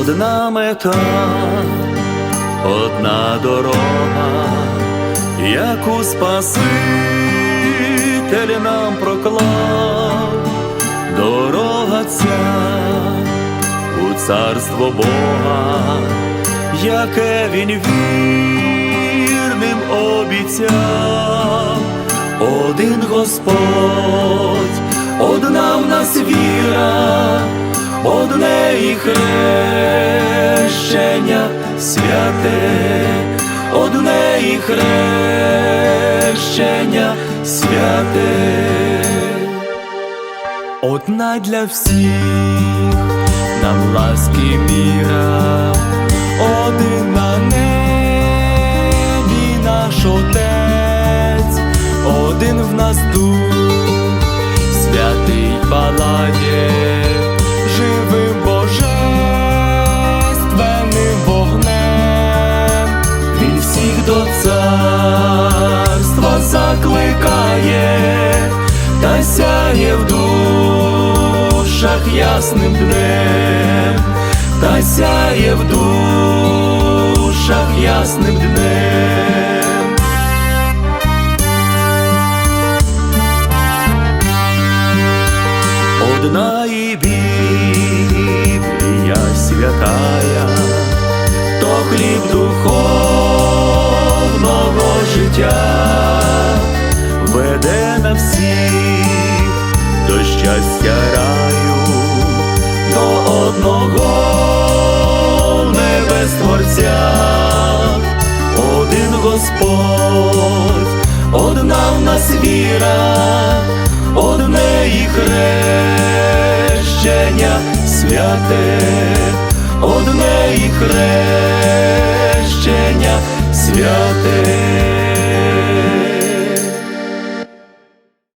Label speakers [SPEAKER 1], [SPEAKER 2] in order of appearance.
[SPEAKER 1] одна мета, одна дорога, яку Спаситель нам проклав, дорога ця у царство Бога, яке він вірним обіцяв, один Господь, одна в нас віра, одне і хрещення одне і хрещення святе. Одна для всіх нам ласки міра, один на небі наш отець, один в нас дух, душах ясним днем, та сяє в душах ясним днем. Одна і Біблія святая, то хліб духовного життя веде на всіх до щастя Господь, одна в нас віра, одне і хрещення святе, одне і хрещення святе.